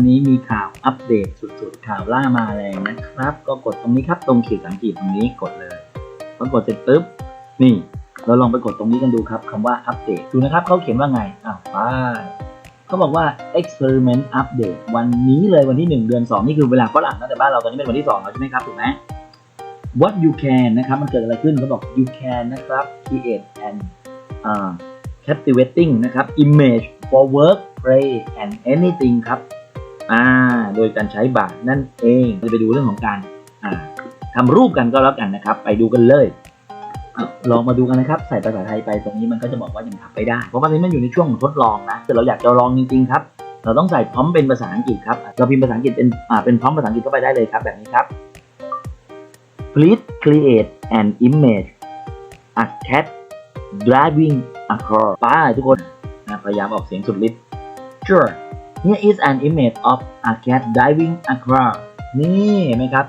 วันนี้มีข่าวอัปเดตสุดๆ ข่าวล่ามาแรงนะครับ ก็กดตรงนี้ครับ ตรงขีดสังเกตตรงนี้กดเลยพอกดเสร็จปุ๊บ นี่ เราลองไปกดตรงนี้กันดูครับคำว่าอัปเดตดูนะครับเขาเขียนว่าไงอ้าวไปเขาบอกว่า experiment update วันนี้เลยวันที่ 1 เดือน 2 นี่คือเวลาฝรั่งนะแต่บ้านเราตอนนี้เป็นวันที่2แล้วใช่ไหมครับถูกไหม what you can นะครับ มันเกิดอะไรขึ้นเขาบอก you can นะครับ create an uh, captivating นะครับ image for work play and anything ครับ อ่าโดยการใช้บาทนั่นเองเราจะไปดูเรื่องของการอ่าทำรูปกันก็แล้วกันนะครับ ไปดูกันเลยอลองมาดูกันนะครับ ใส่ภาษาไทยไปตรงนี้มันก็จะบอกว่ายังทำไม่ได้ เพราะว่านี้มันอยู่ในช่วงของทดลองนะแต่เราอยากจะลองจริงๆครับ เราต้องใส่พร้อมเป็นภาษาอังกฤษครับ เราพิมพ์ภาษาอังกฤษเป็นอ่าเป็นพร้อมภาษาอังกฤษเข้าไปได้เลยครับแบบนี้ครับ please create an image a cat driving a car ไป้าทุกคนพยายามออกเสียงสุดฤทธิ์ sure here is an image of a cat diving a car นี่เห็นไหมครับ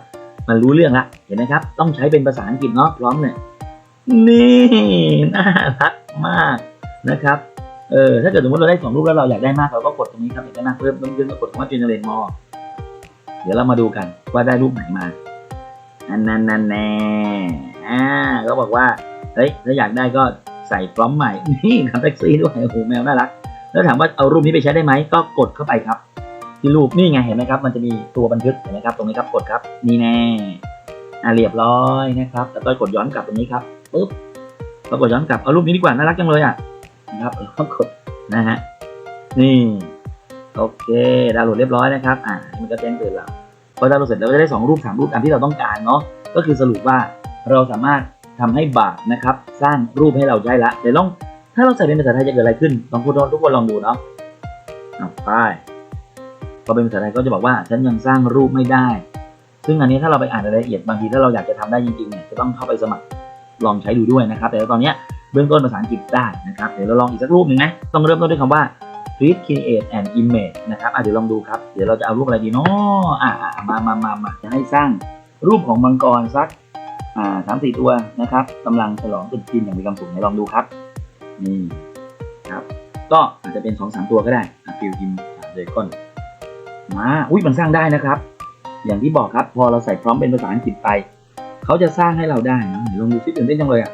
มันรู้เรื่องละเห็นไหมครับ ต้องใช้เป็นภาษาอังกฤษเนาะพร้อมเนี่ยนี่น่ารักมากนะครับเออถ้าเกิดสมมติเราได้สองรูปแล้วเราอยากได้มากเราก็กดตรงนี้ครับอยากได้มากเพิ่มเพิ่มขึ้นก็กดคำว่า generate more เดี๋ยวเรามาดูกันว่าได้รูปไหนมาอันนั้นนั่นแน่อ่าก็บอกว่าเฮ้ยถ้าอยากได้ก็ใส่พร้อมใหม่นี่ครับแท็กซี่ด้วยโอ้โหแมวน่ารัก แล้วถามว่าเอารูปนี้ไปใช้ได้ไหมก็กดเข้าไปครับ ที่รูปนี่ไงเห็นไหมครับ มันจะมีตัวบันทึกเห็นไหมครับตรงนี้ครับกดครับนี่แน่อ่าเรียบร้อยนะครับแล้วก็กดย้อนกลับตรงนี้ครับปึ๊บแล้วกดย้อนกลับเอารูปนี้ดีกว่าน่ารักจังเลยอะนะครับแล้วก็กดนะฮะนี่โอเคดาวน์โหลดเรียบร้อยนะครับอ่ามันก็แจ้งเตือนเราพอดาวน์โหลดเสร็จเราก็จะได้ 2 รูป3รูปตามที่เราต้องการเนาะก็คือสรุปว่าเราสามารถทำให้บาทนะครับ สร้างรูปให้เราได้ละเดี๋ยวลอง ถ้าเราใส่เป็นภาษาไทยจะเกิดอะไรขึ้น ลองพูดทุกคนลองดูเนาะเอาไปพอเป็นภาษาไทยก็จะบอกว่าฉันยังสร้างรูปไม่ได้ ซึ่งอันนี้ถ้าเราไปอ่านรายละเอียดบางทีถ้าเราอยากจะทำได้จริงๆเนี่ยจะต้องเข้าไปสมัครลองใช้ดูด้วยนะครับ แต่ตอนเนี้ยเบื้องต้นภาษาอังกฤษได้นะครับ เดี๋ยวเราลองอีกสักรูปหนึ่งนะ ต้องเริ่มต้นด้วยคำว่า please create an image นะครับเดี๋ยวลองดูครับ เดี๋ยวเราจะเอารูปอะไรดีเนาะอะอะมามามามาจะให้สร้างรูปของมังกรสักอ่าสามสี่ตัวนะครับกำลังฉลองตรุษจีนอย่างมีความสุขไหนลองดูครับ นี่ครับ ก็อาจจะเป็นสองสามตัวก็ได้ฟิวพิมเดก้อนมาอุ้ยมันสร้างได้นะครับ อย่างที่บอกครับ พอเราใส่พร้อมเป็นภาษาอังกฤษไป เขาจะสร้างให้เราได้นะเดี๋ยวลองดูซิตื่นเต้นจังเลยอะ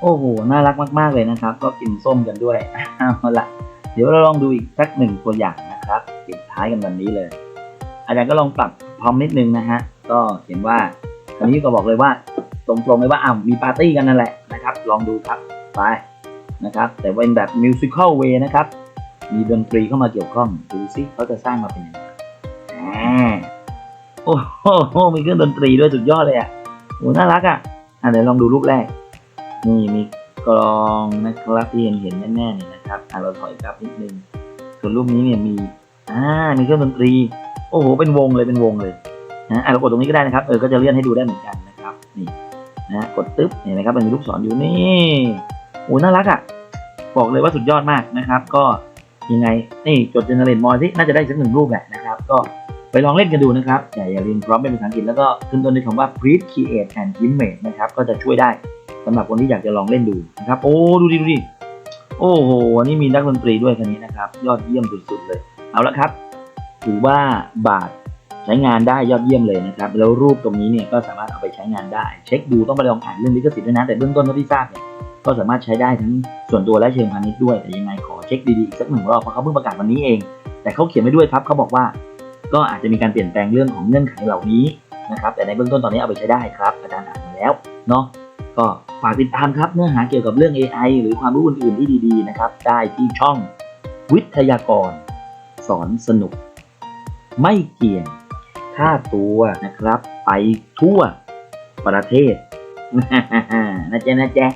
โอ้โหน่ารักมาก ๆ เลยนะครับ ก็กินส้มกันด้วยเอาละเดี๋ยวเราลองดูอีกสักหนึ่งตัวอย่างนะครับปิดท้ายกันวันนี้เลย อาจารย์ก็ลองปรับพร้อมนิดนึงนะฮะก็เขียนว่าคราวนี้ก็บอกเลยว่าตรงๆเลยว่าอ้าวมีปาร์ตี้กันนั่นแหละนะครับ ลองดูครับไป นะครับ แต่เป็นแบบมิวสิควลเวนะครับ มีดนตรีเข้ามาเกี่ยวข้อง ดูซิเขาจะสร้างมาเป็นยังไงโอ้โห มีเครื่องดนตรีด้วยสุดยอดเลยอะโอ้น่ารักอะอะเดี๋ยวลองดูรูปแรก นี่มีกลองนะครับที่เห็นเห็นแน่ๆนี่นะครับอะเราถอยกลับนิดนึง ส่วนรูปนี้เนี่ยมีอ่ามีเครื่องดนตรี โอ้โห เป็นวงเลยเป็นวงเลยนะอะเรากดตรงนี้ก็ได้นะครับ เออ ก็จะเลื่อนให้ดูได้เหมือนกันนะครับ นี่นะ กดตึ๊บเห็นไหมครับมันมีลูกศรอยู่นี่โอ้น่ารักอะ บอกเลยว่าสุดยอดมากนะครับ ก็ยังไงนี่จดเจเนเรตมอที่น่าจะได้สักหนึ่งรูปแหละนะครับ ก็ไปลองเล่นกันดูนะครับอย่าอย่าลืมพร้อมเป็นภาษาอังกฤษแล้วก็ขึ้นต้นด้วยคำว่า please create and image นะครับ ก็จะช่วยได้สำหรับคนที่อยากจะลองเล่นดูนะครับ โอ้ดูดิดูดิโอ้โหอันนี่มีนักดนตรีด้วยคันนี้นะครับ ยอดเยี่ยมสุดๆเลย เอาละครับ ถือว่าบาทใช้งานได้ยอดเยี่ยมเลยนะครับ แล้วรูปตรงนี้เนี่ยก็สามารถเอาไปใช้งานได้ เช็คดูต้องไปลองอ่านเรื่องลิขสิทธิ์ด้วยนะ แต่เบื้องต้นเท่าที่ทราบเนี่ย ก็สามารถใช้ได้ทั้งส่วนตัวและเชิงพาณิชย์ด้วย แต่ยังไงขอเช็คดีๆอีกสักหนึ่งรอบเพราะเขาเพิ่งประกาศวันนี้เอง แต่เขาเขียนไว้ด้วยครับเขาบอกว่า ก็อาจจะมีการเปลี่ยนแปลงเรื่องของเงื่อนไขเหล่านี้นะครับ แต่ในเบื้องต้นตอนนี้เอาไปใช้ได้ครับ อาจารย์อ่านมาแล้วเนาะก็ฝากติดตามครับเนื้อหาเกี่ยวกับเรื่อง AI หรือความรู้อื่นๆที่ดีๆนะครับได้ที่ช่องวิทยากร สอนสนุก ไม่เกี่ยงค่าตัวนะครับ ไปทั่วประเทศนะจ๊ะนะจ๊ะ